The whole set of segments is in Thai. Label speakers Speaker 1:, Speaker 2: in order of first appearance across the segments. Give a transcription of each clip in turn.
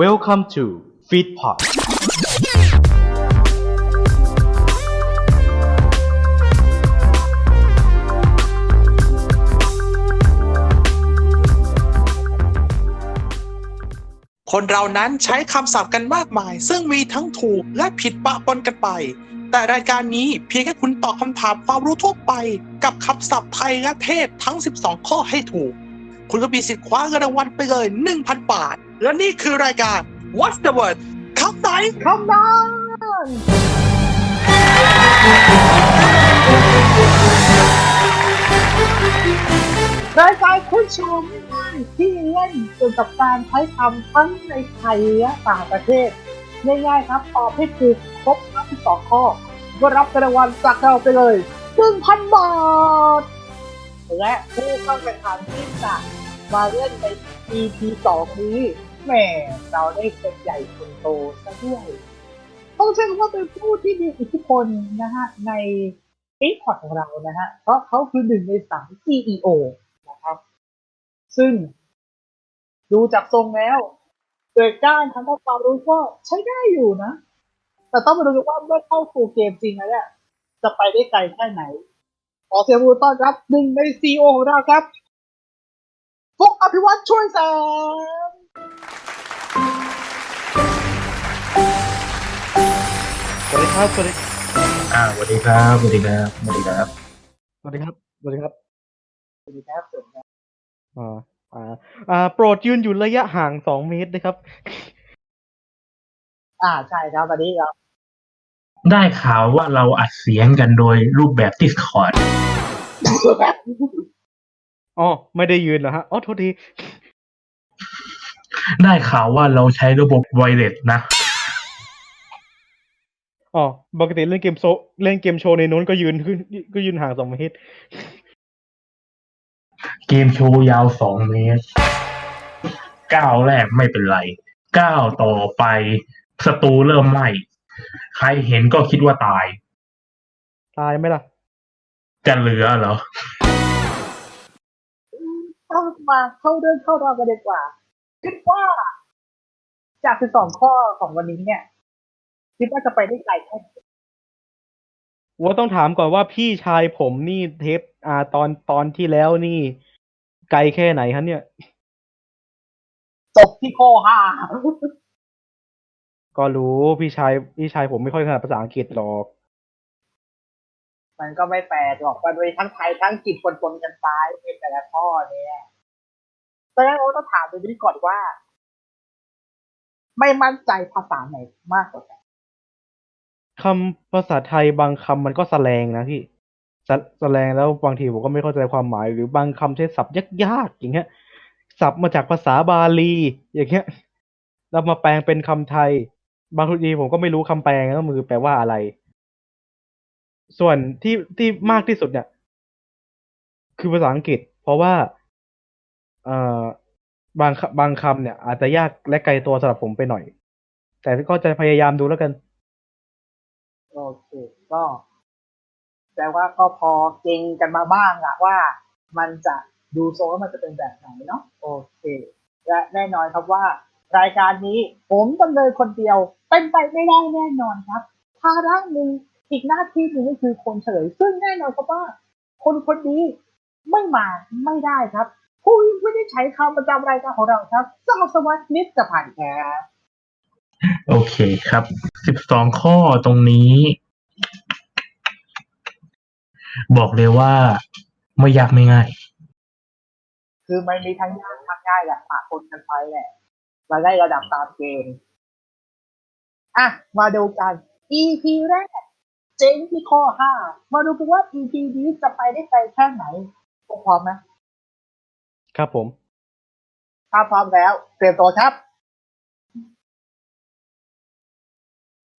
Speaker 1: Welcome to Feedpot
Speaker 2: คนเรานั้นใช้คำศัพท์กันมากมาย ซึ่งมีทั้งถูกและผิดปะปนกันไป แต่รายการนี้เพียงแค่คุณตอบคำถามความรู้ทั่วไป กับคำศัพท์ไทยและเทศทั้ง 12 ข้อให้ถูก คุณก็มีสิทธิ์คว้าเงินรางวัลไปเลย 1,000 บาท และนี่คือรายการ What's the word คำไหนคำนั้น
Speaker 3: รายการคุณชมที่เล่นเกี่ยวกับการใช้คำทั้งในไทยและต่างประเทศ ง่ายๆครับตอบให้ถูกครบทั้งสองข้อก็รับรางวัลจากเราไปเลย1,000บาท และผู้เข้าแข่งขันที่จะมาเล่นใน EP 2นี้แหมเราได้คนใหญ่คนโตซะด้วย ต้องใช้คำว่าเป็นผู้ที่มีอิทธิพลนะฮะในปีพอร์ตของเรานะฮะ เพราะเขาคือหนึ่งในสาม CEO นะครับ ซึ่งดูจากทรงแล้วโดยการทางด้านความรู้ก็ใช้ได้อยู่นะ แต่ต้องมาดูว่าเมื่อเข้าสู่เกมจริงแล้วเนี่ยจะไปได้ไกลแค่ไหน ขอเสียงรบมือต้อนรับหนึ่งในซีอของเราครับ ฟุกอภิวัตช่วยแสง
Speaker 1: สวัสดีครับ สวัสดี
Speaker 4: อ่าสวัสดีครับ สวัสดีครับ สวัสดีครับ
Speaker 1: สวัสดีครับ สวัสดีครับ
Speaker 3: สวัสดีครับสวัสดีครับ
Speaker 1: อ่าอ่าอ่าโปรดยืนอยู่ระยะห่างสองเมตรนะครับ
Speaker 3: อ่า ใช่ครับวันนี้เรา
Speaker 4: ได้ข่าวว่าเราอัดเสียงกันโดยรูปแบบ Discord
Speaker 1: อ๋อไม่ได้ยืนเหรอฮะอ๋อโทษที
Speaker 4: ได้ข่าวว่าเราใช้ระบบไวเลสนะ
Speaker 1: อ๋อปกติเล่นเกมโซเล่นเกมโชว์ในนู้นก็ยืนขึ้นก็ยืนห่างสองเมตร
Speaker 4: เกมโชว์ยาวสองเมตรก้าวแรกไม่เป็นไรก้าวต่อไปศัตรูเริ่มไหม้ใครเห็นก็คิดว่าตาย
Speaker 1: ตายไหมล่ะ
Speaker 4: จะเหลือเหรอ
Speaker 3: เข้า มาเข้าเรื่องเข้าราวกันดีกว่า คิดว่า จากสิบสองข้อของวันนี้เนี่ย คิดว่าจะไปได้ไกลแค่ไหน
Speaker 1: ว่าต้องถามก่อนว่าพี่ชายผมนี่เทปอ่าตอนตอนที่แล้วนี่ ไกลแค่ไหนฮะเนี่ย
Speaker 3: จบที่ข้อห้า
Speaker 1: ก็รู้พี่ชายพี่ชายผมไม่ค่อยถนัดภาษาอังกฤษหรอก
Speaker 3: มันก็ไม่แปลกหรอกมันมีทั้งไทยทั้งอังกฤษปนๆกันไปในแต่ละข้อเนี่ย ตอนแรกเราต้องถามดูนี้ก่อนว่า ไม่มั่นใจภาษาไหนมากกว่ากัน
Speaker 1: คำภาษาไทยบางคำมันก็แสลงนะพี่สแสลงแล้วบางทีผมก็ไม่เข้าใจความหมาย หรือบางคำใช้ศัพท์ยากๆอย่างเงี้ยศัพท์มาจากภาษาบาลี อย่างเงี้ยแล้วมาแปลงเป็นคำไทย บางทีผมก็ไม่รู้คำแปลงก็มือแปลว่าอะไร ส่วนที่ที่มากที่สุดเนี่ย คือภาษาอังกฤษ เพราะว่า เอ่อบางบางคำเนี่ย อาจจะยากและไกลตัวสำหรับผมไปหน่อย แต่ก็จะพยายามดูแล้วกัน
Speaker 3: โอเค ก็แต่ว่าก็พอเก่งกันมาบ้างอะว่ามันจะดูโซนมันจะเป็นแบบไหนเนาะโอเค และแน่นอนครับว่า รายการนี้ผมดำเนินคนเดียว เป็นไปไม่ได้แน่นอนครับภาระหนึ่งอีกหน้าที่หนึ่งก็คือคนเฉลยซึ่งแน่นอนครับว่า คนคนนี้ไม่มาไม่ได้ครับ ผู้ไม่ได้ใช้คำประจำรายการของเราครับสมัครสวัสดิ์นิสผ่านแคร์
Speaker 4: โอเคครับสิบสองข้อตรงนี้ บอกเลยว่าไม่ยากไม่ง่าย
Speaker 3: คือมันมีทั้งยากทั้งง่ายแหละปะปนกันไปแหละมาได้ระดับตามเกณฑ์อะ มาดูกัน EP แรก เจ๊งที่ข้อห้ามาดูกันว่า EP นี้จะไปได้ไกลแค่ไหนพร้อมไหม
Speaker 1: ครับผม
Speaker 3: ถ้าพร้อมแล้ว เตรียมตัวครับ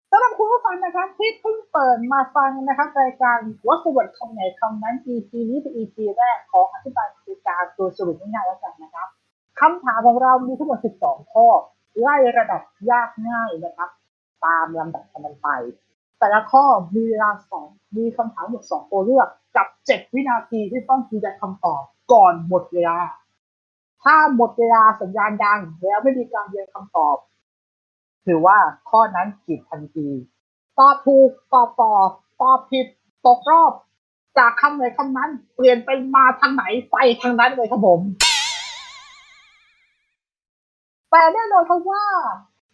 Speaker 3: สำหรับคุณผู้ฟังนะครับที่เพิ่งเปิดมาฟังนะครับรายการวัตถุวัตคำไหนคำนั้น EP นี้เป็น EP แรกขออธิบายกติกาตัวสรุปง่ายๆแล้วกันนะครับคำถามของเรามีทั้งหมด 12 ข้อ ไล่ระดับยากง่ายนะครับ ตามลำดับกันไป แต่ละข้อมีเวลาสองมีคำถามหมดสองตัวเลือกกับ 7 วินาทีที่ต้องยืนยันคำตอบก่อนหมดเวลา ถ้าหมดเวลาสัญญาณดังแล้วไม่มีการยืนยันคำตอบ ถือว่าข้อนั้นผิดทันที ตอบถูกตอบต่อตอบผิดตกรอบ จากคำไหนคำนั้น เปลี่ยนเป็นมาทางไหนไปทางนั้นเลยครับผมแต่แน่นอนครับว่า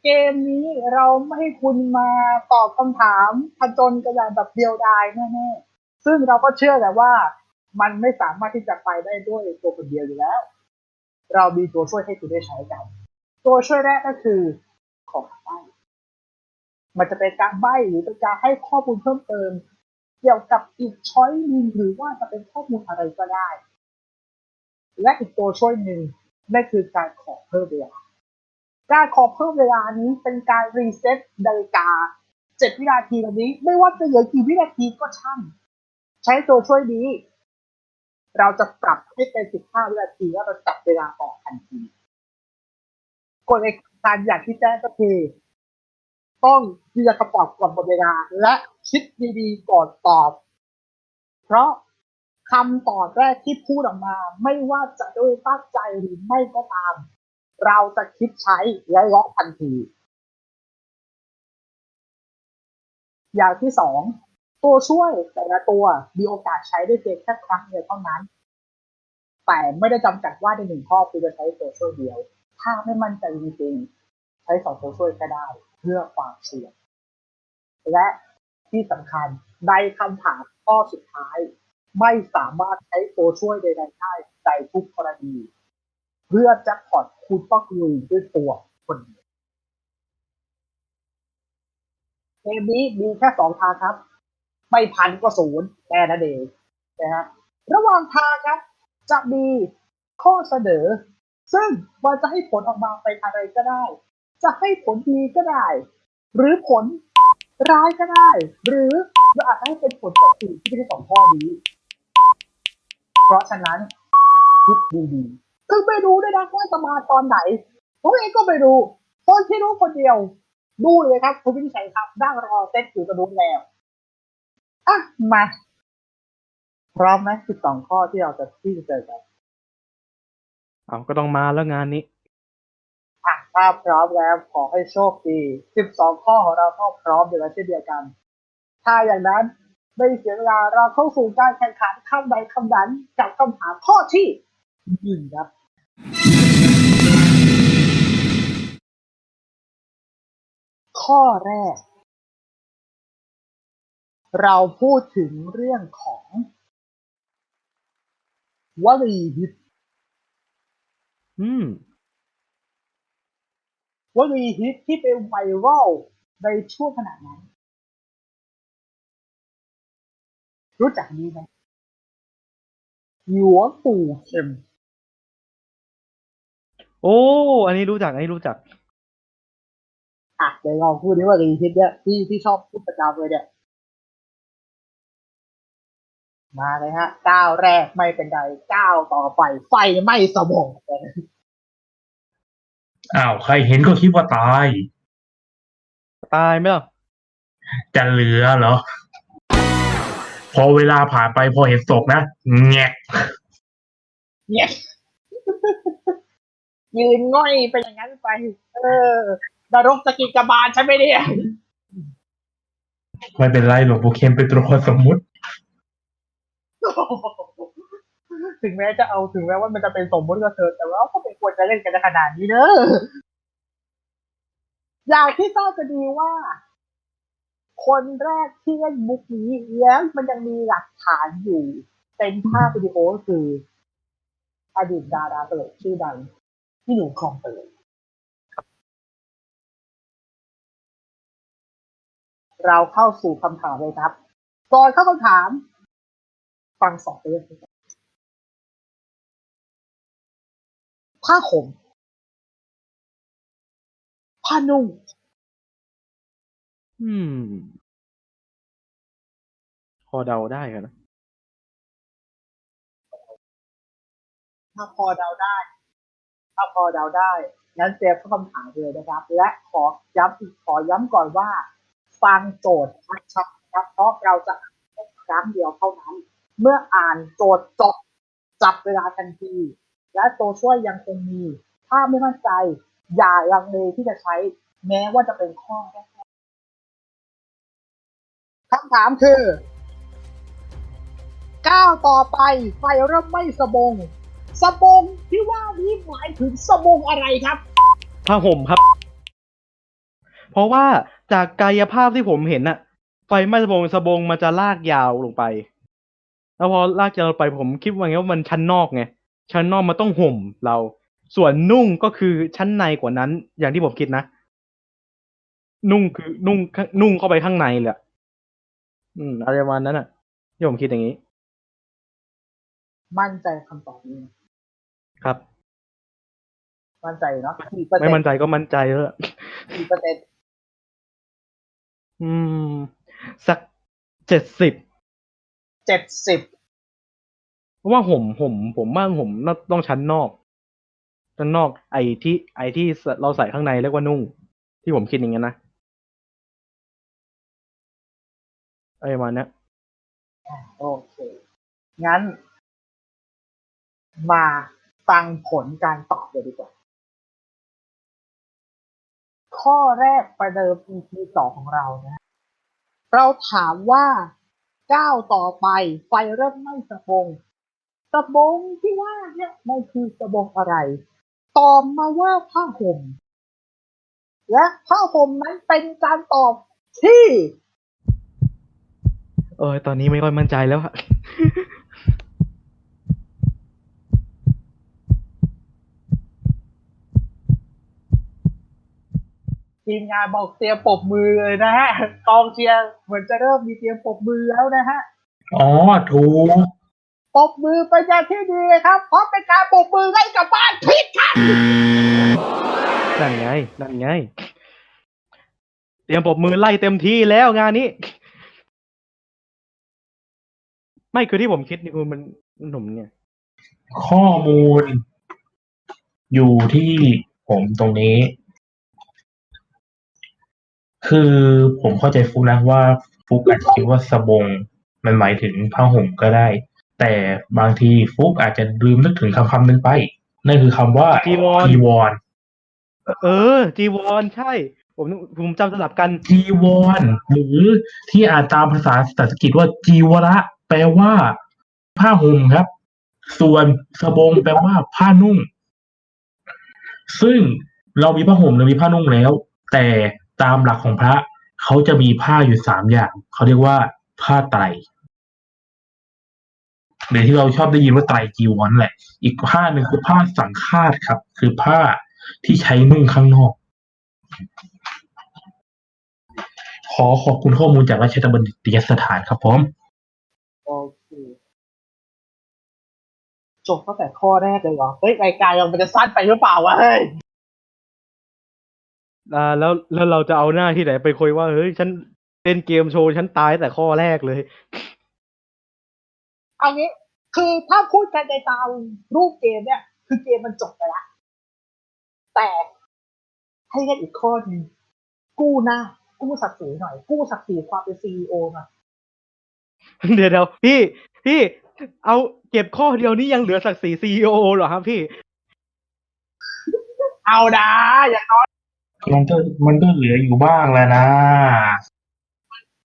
Speaker 3: เกมนี้เราไม่ให้คุณมาตอบคำถามผจญกันอย่างแบบเดียวดายแน่ๆซึ่งเราก็เชื่อแหละว่า มันไม่สามารถที่จะไปได้ด้วยตัวคนเดียวอยู่แล้ว เรามีตัวช่วยให้คุณได้ใช้กัน ตัวช่วยแรกก็คือของใบ้มันจะเป็นการใบ้หรือเป็นการให้ข้อมูลเพิ่มเติม เกี่ยวกับอีกช้อยหนึ่งหรือว่าจะเป็นข้อมูลอะไรก็ได้ และอีกตัวช่วยหนึ่งนั่นคือการขอเพิ่มเวลาการขอเพิ่มเวลานี้เป็นการรีเซ็ตนาฬิกาเจ็ดวินาทีแบบนี้ ไม่ว่าจะเหลือกี่วินาทีก็ช่างใช้ตัวช่วยนี้ เราจะปรับให้เป็นสิบห้าวินาทีแล้วเราจับเวลาออกทันทีกฎในการอย่างที่แจ้งก็คือ ต้องยืนยันคำตอบก่อนหมดเวลา และคิดดีๆก่อนตอบ เพราะคำตอบแรกที่พูดออกมา ไม่ว่าจะด้วยตั้งใจหรือไม่ก็ตาม เราจะคิดใช้และล็อกทันที อย่างที่สอง ตัวช่วยแต่ละตัวมีโอกาสใช้ได้เพียงแค่ครั้งเดียวเท่านั้น แต่ไม่ได้จำกัดว่าในหนึ่งข้อคุณจะใช้ตัวช่วยเดียว ถ้าไม่มั่นใจจริงๆใช้สองตัวช่วยก็ได้ เพื่อความเสี่ยง และที่สำคัญในคำถามข้อสุดท้าย ไม่สามารถใช้ตัวช่วยใดๆได้ในทุกกรณี เพื่อแจ็คพอตคุณต้องลุยด้วยตัวคนเดียวเกมนี้มีแค่สองทางครับ ไม่พันก็ศูนย์แค่นั้นเองนะฮะระหว่างทางครับจะมีข้อเสนอ ซึ่งมันจะให้ผลออกมาเป็นอะไรก็ได้ จะให้ผลดีก็ได้ หรือผลร้ายก็ได้ หรือเราอาจจะให้เป็นผลจากสิ่งที่ไม่ใช่สองข้อนี้ เพราะฉะนั้นคิดดีๆซึ่งไม่รู้ด้วยนะว่าจะมาตอนไหนผมเองก็ไม่รู้คนที่รู้คนเดียว ดูเลยครับคุณวิชัยครับนั่งรอเซ็ตอยู่กระดุมแล้ว อะมาพร้อมไหมสิบสองข้อที่เราจะที่จะเจอกัน
Speaker 1: เอาก็ต้องมาแล้วงานนี้
Speaker 3: อะถ้าพร้อมแล้วขอให้โชคดีสิบสองข้อของเราก็พร้อมอยู่แล้วเช่นเดียวกัน ถ้าอย่างนั้นไม่เสียเวลาเราเข้าสู่การแข่งขันคำใดคำนั้นกับคำถามข้อที่หนึ่งครับข้อแรก เราพูดถึงเรื่องของวลีฮิต
Speaker 1: อืม
Speaker 3: วลีฮิตที่เป็นไวรัลในช่วงขณะนั้น รู้จักนี้ไหมหลวงปู่เข็ม
Speaker 1: โอ้ อันนี้รู้จัก อันนี้รู้จัก
Speaker 3: อะ เดี๋ยวลองพูดดิวลีฮิตเนี่ยที่ที่ชอบพูดประจำเลยเนี่ย มาเลยฮะก้าวแรกไม่เป็นไรก้าวต่อไป ไฟไหม้สมอง
Speaker 4: อ้าวใครเห็นก็คิดว่าตาย
Speaker 1: ตายไหมล่ะ
Speaker 4: จะเหลือเหรอ พอเวลาผ่านไปพอเห็นศพนะแงะ
Speaker 3: เนี่ยยืนง่อยไปอย่างนั้นไป เออนรกสกิจกบาลใช่ไหมเนี่ย
Speaker 4: ไม่เป็นไรหลวงปู่เข็มเป็นตัวละครสมมุติ
Speaker 3: ถึงแม้จะเอาถึงแม้ว่ามันจะเป็นสมมติก็เถอะแต่ว่าก็เป็นควรจะเล่นกันขนาดนี้เนอะอย่างที่ทราบกันดีว่า คนแรกที่เล่นมุกนี้แล้วมันยังมีหลักฐานอยู่ เป็นภาพวิดีโอคืออดีตดาราตลกชื่อดังที่หนูคลองเตยเราเข้าสู่คำถามเลยครับก่อนเข้าคำถาม ฟังสองเรื่องก่อนผ้าขมผ้านุ่ง
Speaker 1: อืม พอเดาได้ครับนะ
Speaker 3: ถ้าพอเดาได้ ถ้าพอเดาได้งั้นเตรียมเข้าคำถามเลยนะครับ และขอย้ำอีกขอย้ำก่อนว่า ฟังโจทย์ชัดๆนะครับเพราะเราจะอ่านแค่ครั้งเดียวเท่านั้น เมื่ออ่านโจทย์จบจับเวลาทันที และตัวช่วยยังคงมี ถ้าไม่มั่นใจ อย่าลังเลที่จะใช้แม้ว่าจะเป็นข้อแรกคำถามคือก้าวต่อไปไฟเริ่มไม้สบง สบงที่ว่านี้หมายถึงสบงอะไรครับ
Speaker 1: ผ้าห่มครับ เพราะว่าจากกายภาพที่ผมเห็นน่ะ ไฟไหม้สบงสบงมันจะลากยาวลงไป แล้วพอลากยาวลงไปผมคิดว่าไงว่ามันชั้นนอกไงชั้นนอกมันต้องห่มเรา ส่วนนุ่งก็คือชั้นในกว่านั้น อย่างที่ผมคิดนะนุ่งคือนุ่งนุ่งเข้าไปข้างในเลยอะอืมอะไรประมาณนั้นอะที่ผมคิดอย่างนี้
Speaker 3: มั่นใจคำตอบนี้ไหม
Speaker 1: ครับ
Speaker 3: มั่นใจเนาะกี่เปอร์เซ็
Speaker 1: ไม่
Speaker 3: น
Speaker 1: มั่น
Speaker 3: ต์
Speaker 1: ใจก็มั่นใจเถอะ
Speaker 3: กี่เปอร์เซ็นต์
Speaker 1: อืม สักเจ็ดสิบ
Speaker 3: เจ็ดสิบ
Speaker 1: เพราะว่าห่มห่มผมว่าห่มน่าต้องชั้นนอกชั้นนอกไอ้ที่ไอ้ที่เราใส่ข้างในเรียกว่านุ่ง ที่ผมคิดอย่างนั้นนะไอ้ประมาณเนี้ย
Speaker 3: โอเค งั้น มาฟังผลการตอบเลยดีกว่า ข้อแรกประเดิม EP สองของเรานะ เราถามว่า ก้าวต่อไปไฟเริ่มไหม้สะบงสะบงที่ว่าเนี่ยมันคือสะบงอะไร ตอบมาว่าผ้าห่ม และผ้าห่มนั้นเป็นการตอบที่
Speaker 1: เออตอนนี้ไม่ค่อยมั่นใจแล้ว
Speaker 3: ทีมงานบอกเตรียมปรบมือเลยนะฮะกองเชียร์เหมือนจะเริ่มมีเตรียมปรบมือแล้วนะฮะ
Speaker 4: อ๋อถูก
Speaker 3: ปรบมือเป็นอย่างที่ดีครับ เพราะเป็นการปรบมือให้กับบ้านผิดครับ
Speaker 1: นั่นไงนั่นไง เตรียมปรบมือไล่เต็มที่แล้วงานนี้ ไม่คือที่ผมคิดนี่คือมันมันผมเนี่ย
Speaker 4: ข้อมูล อยู่ที่ผมตรงนี้ คือผมเข้าใจฟุกนะว่าฟุกอาจจะคิดว่าสบง มันหมายถึงผ้าห่มก็ได้ แต่บางทีฟุกอาจจะลืมนึกถึงคำคำหนึ่งไป นั่นคือคำว่า
Speaker 1: จีวร
Speaker 4: จีวร
Speaker 1: เออ จีวรใช่ ผมผมจำสลับกัน
Speaker 4: จีวรหรือที่อ่านตามภาษาสันสกฤตว่าจีวระ แปลว่า ผ้าห่มครับ ส่วนสบงแปลว่า ผ้านุ่ง ซึ่งเรามีผ้าห่มเรามีผ้านุ่งแล้ว แต่ ตามหลักของพระเขาจะมีผ้าอยู่สามอย่างเขาเรียกว่าผ้าไตรหรือที่เราชอบได้ยินว่าไตรจีวันแหละ อีกผ้าหนึ่งคือผ้าสังฆาตครับ คือผ้าที่ใช้นุ่งข้างนอก ขอขอบคุณข้อมูลจากราชบัณฑิตยสถานครับผม
Speaker 3: โอเคจบตั้งแต่ข้อแรกเลยเหรอเฮ้ยรายการเรามันจะสั้นไปหรือเปล่าวะเฮ้ย
Speaker 1: อ่าแล้วแล้วเราจะเอาหน้าที่ไหนไปคุยว่าเฮ้ยฉันเล่นเกมโชว์ฉันตายแต่ข้อแรกเลย
Speaker 3: เอางี้ คือถ้าพูดกันในตามรูปเกมเนี่ย คือเกมมันจบไปละแต่ให้กันอีกข้อหนึงกู้หน้า กู้ศักดิ์ศรีหน่อย กู้ศักดิ์ศรีความเป็นซีอหน่อย
Speaker 1: เดี๋ยวเดี๋ยวพี่พี่เอาเก็บข้อเดียวนี้ยังเหลือศักดิ์ศรีซีโอเหรอครับพี่
Speaker 3: เอาดาอย่างน้อย
Speaker 4: มันก็มันก็เหลืออยู่บ้างแล้วนะ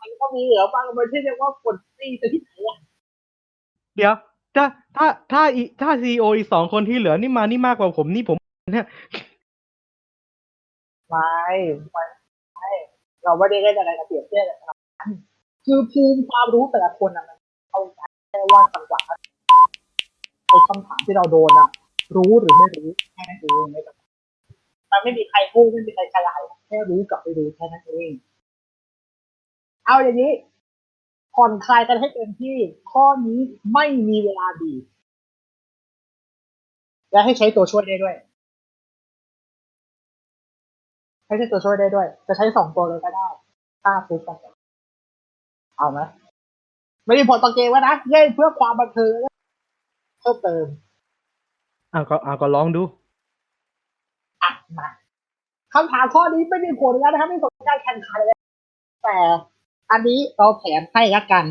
Speaker 3: มันก็มีเหลือบางมันที่เรียกว่ากดซีแต่ที่ไหนอะ
Speaker 1: เดี๋ยว ถ้าถ้าถ้าอีถ้าซีโออีกสองคนที่เหลือนี่มานี่มากกว่าผมนี่ผมเนี่ย
Speaker 3: ไม่ไม่ไม่เราไม่ได้เล่นอะไรกับเปรียบเทียบกันขนาดนั้นคือภูมิความรู้แต่ละคนอะมันเท่ากันแค่ว่าจังหวะไอ้คำถามที่เราโดนอะรู้หรือไม่รู้แค่นั้นเองไม่ต้อง มันไม่มีใครพูดไม่มีใครฉลาดแค่รู้กับไม่รู้แค่นั้นเองเอาอย่างนี้ผ่อนคลายกันให้เต็มที่ ข้อนี้ไม่มีเวลาดีบและให้ใช้ตัวช่วยได้ด้วย ให้ใช้ตัวช่วยได้ด้วย จะใช้สองตัวเลยก็ได้ถ้าฟุกกันเอาไหมไม่มีผลต่อเกมวะนะเล่นเพื่อความบันเทิงและเพิ่มเติม
Speaker 1: อะก็อะก็ลองดู
Speaker 3: อะ มาคำถามข้อนี้ไม่มีผลแล้วนะครับไม่สนการแข่งขันเลยแต่อันนี้เราแถมให้ละกัน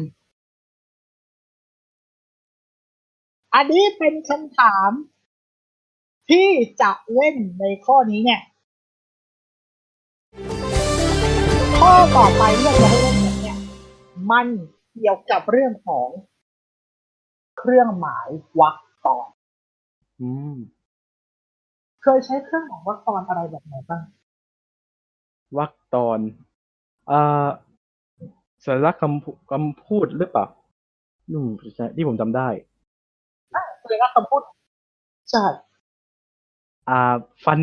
Speaker 3: อันนี้เป็นคำถามที่จะเล่นในข้อนี้เนี่ย ข้อต่อไปที่จะให้เล่นเนี่ย มันเกี่ยวกับเรื่องของเครื่องหมายวรรคต่อ
Speaker 1: อืม
Speaker 3: เคยใช้เครื่องหมายวรรคตอนอะไรแบบไหนบ้าง
Speaker 1: วรรคตอนอ่าสัญลักษณ์คำพูคำพูดหรือเปล่าอืมใช่ที่ผมจำได้
Speaker 3: เคยรับคำพูดใช่
Speaker 1: อ่า ฟัน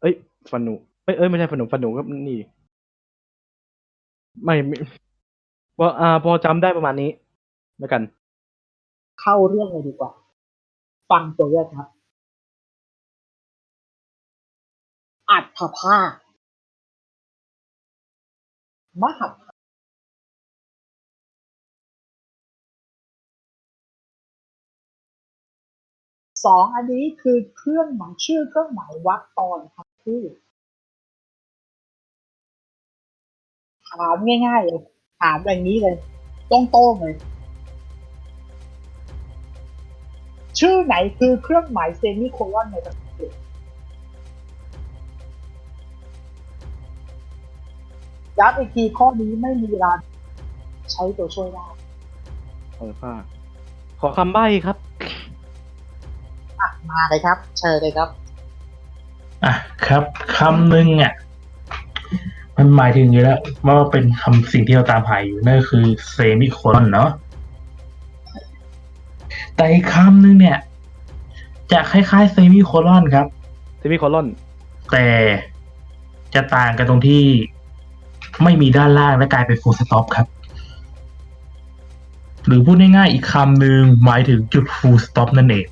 Speaker 1: เอ้ย ฟันหนูเอ้ยเอ้ยไม่ใช่ฟันหนูฟันหนูก็นี่ ไม่ไม่พออ่า พอจำได้ประมาณนี้แล้วกัน
Speaker 3: เข้าเรื่องเลยดีกว่า ฟังตัวแรกครับ อัตภาพมหัตถ์สองอันนี้คือเครื่องหมายชื่อเครื่องหมายวรรคตอนครับที่ถามง่ายๆเลยถามอย่างนี้เลยต้องโต้งเลย ชื่อไหนคือเครื่องหมายเซมิโคลอนในภาษา ย้ำอีกทีข้อนี้ไม่มีเวลาใช้ตัวช่วยได้
Speaker 1: เออผ้าขอคำใบ้ครับ
Speaker 3: อะมาเลยครับ เชิญเลยครับ
Speaker 4: อะครับคำหนึ่งอะมันหมายถึงอยู่แล้วว่าเป็นคำสิ่งที่เราตามหาอยู่นั่นก็คือเซมิโคลอนเนาะแต่อีกคำหนึ่งเนี่ย จะคล้ายๆเซมิโคลอนครับ
Speaker 1: เซมิโคลอน
Speaker 4: แต่จะต่างกันตรงที่ ไม่มีด้านล่างและกลายเป็นฟูลสต็อปครับ หรือพูดง่ายๆอีกคำหนึ่งหมายถึงจุดฟูลสต็อปนั่นเอง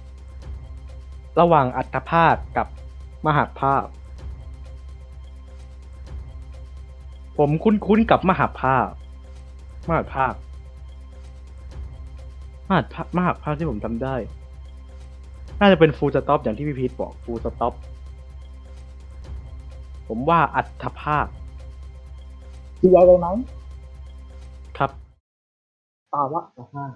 Speaker 1: ระหว่างอัตภาพกับมหาภาพ ผมคุ้นๆกับมหาภาพ มหาภาพ มหาภาพมหาภาพที่ผมจำได้ น่าจะเป็นฟูลสต็อปอย่างที่พี่พีทบอกฟูลสต็อป ผมว่าอัตภาพ
Speaker 3: ดียวเลยไหม
Speaker 1: ครับ
Speaker 3: ตอบว่าอัตภาพ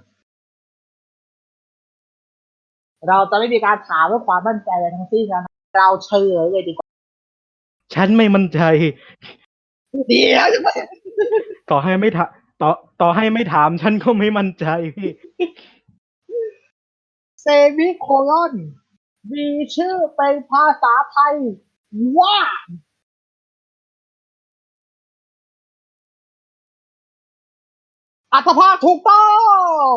Speaker 3: เราจะไม่มีการถามเพื่อความมั่นใจอะไรทั้งสิ้นนะเราเฉลยเลยดีกว่า
Speaker 1: ฉันไม่มั่นใจ
Speaker 3: เดียวจะไม่
Speaker 1: ต่อให้ไม่ถาต่อต่อให้ไม่ถาม ฉันก็ไม่มั่นใจพี่
Speaker 3: เซมิโคลอน มีชื่อเป็นภาษาไทยว่า อัตภาพถูกต้อง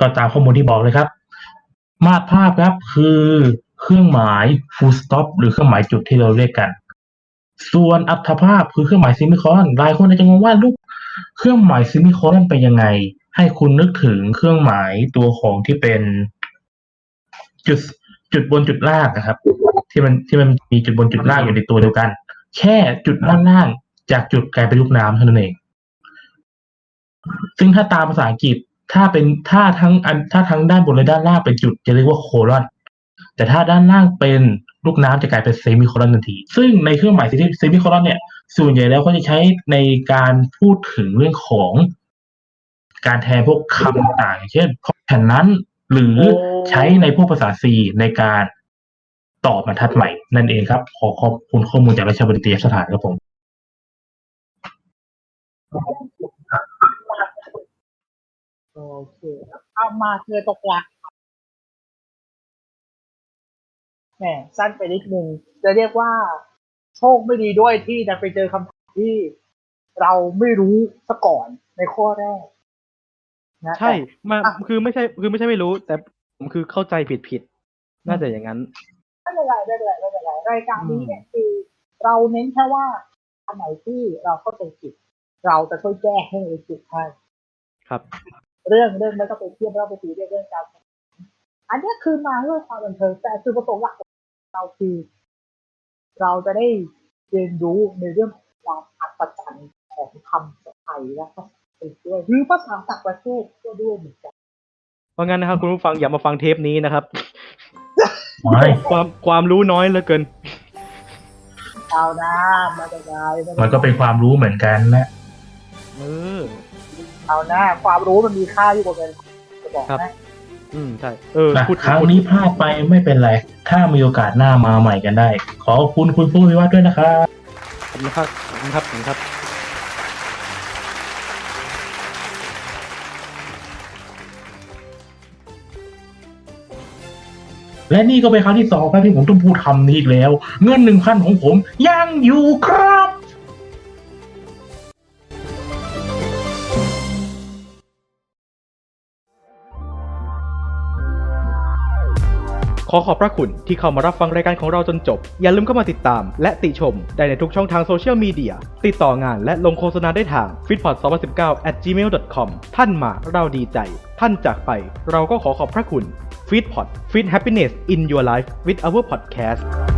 Speaker 4: ก็ตามข้อมูลที่บอกเลยครับ มาตภาพครับคือเครื่องหมาย full stop หรือเครื่องหมายจุดที่เราเรียกกัน ส่วนอัตภาพคือเครื่องหมายซิมิคลอนหลายคนอาจจะงงว่าลูกเครื่องหมายซิมิคลอนเป็นยังไง ให้คุณนึกถึงเครื่องหมายตัวของที่เป็นจุด จุดบนจุดล่างนะครับ ที่มันที่มันมีจุดบนจุดล่างอยู่ในตัวเดียวกัน แค่จุดด้านล่างจากจุดกลายเป็นลูกน้ำเท่านั้นเอง ซึ่งถ้าตามภาษาอังกฤษถ้าเป็นถ้าทั้งอันถ้าทั้งด้านบนและด้านล่างเป็นจุดจะเรียกว่าโคลอนแต่ถ้าด้านล่างเป็นลูกน้ำจะกลายเป็นเซมิโคลอนทันที ซึ่งในเครื่องหมายเซมิโคลอนเนี่ย ส่วนใหญ่แล้วเขาจะใช้ในการพูดถึงเรื่องของการแทนพวกคำต่างเช่นเพราะฉะนั้น หรือใช้ในพวกภาษา C ในการตอบบรรทัดใหม่ นั่นเองครับ ขอขอบคุณข้อมูลจากราชบัณฑิตยสถานครับผม
Speaker 3: โอเคเอามาเธอตกหลักแหมสั้นไปนิดนึง จะเรียกว่าโชคไม่ดีด้วยที่จะไปเจอคำถามที่เราไม่รู้ซะก่อนในข้อแรกนะ
Speaker 1: ใช่
Speaker 3: แต่
Speaker 1: มา
Speaker 3: อะ
Speaker 1: คือไม่ใช่คือไม่ใช่ไม่รู้ แต่ผมคือเข้าใจผิดผิดๆน่าจะอย่างนั้น
Speaker 3: ไม่เป็นไรไม่เป็นไรไม่เป็นไรรายการนี้เนี่ยคือเราเน้นแค่ว่าอันไหนที่เราเข้าใจผิด เราจะช่วยแก้ให้ในจุดให้
Speaker 1: ครับ
Speaker 3: เรื่องเรื่องไม่ต้องไปเทียบไม่ต้องไปตีเรื่องเรื่องการแข่งขันอันเนี้ยคือมาเพื่อความบันเทิงแต่คือประสงค์หลักของเราคือ เราจะได้เรียนรู้ในเรื่องของความอัศจรรย์ของคำไทยและภาษา อังกฤษด้วยหรือภาษาต่างประเทศก็ด้วยเหมือนกัน
Speaker 1: เพราะงั้นนะครับคุณผู้ฟังอย่ามาฟังเทปนี้นะครับ
Speaker 4: ไม่
Speaker 1: ความความรู้น้อยเหลือเกิน
Speaker 3: เอานะไมาจะไง
Speaker 4: มันก็เป็นความรู้เหมือนกันนะ
Speaker 1: เออ
Speaker 3: เอานะความรู้มันมีค่าที่กว่าเงินจะบอก
Speaker 1: ครับ
Speaker 3: นะ
Speaker 1: อืมใช่เออ
Speaker 4: นะ
Speaker 1: พูด
Speaker 4: ครั้งนี้พลาดไปไม่เป็นไร ถ้ามีโอกาสหน้ามาใหม่กันได้ ขอบคุณคุณผู้วิวัฒน์ด้วยนะครับ
Speaker 1: ขอบคุณครับขอบคุณครับ
Speaker 4: และนี่ก็เป็นครั้งที่สองครับที่ผมต้องพูดคำนี้อีกแล้ว เงินหนึ่งพันของผมยังอยู่ครับ
Speaker 1: อขอบพระคุณที่เข้ามารับฟังรายการของเราจนจบ อย่าลืมเข้ามาติดตาม และติชมได้ในทุกช่องทางโซเชียลมีเดีย ติดต่องานและลงโฆษณาได้ทาง f i t p o d 2 0 1 9 at gmail.com ท่านมาเราดีใจ ท่านจากไป เราก็ขอขอบพระคุณ f i t p o d Fit Happiness in Your Life with our podcast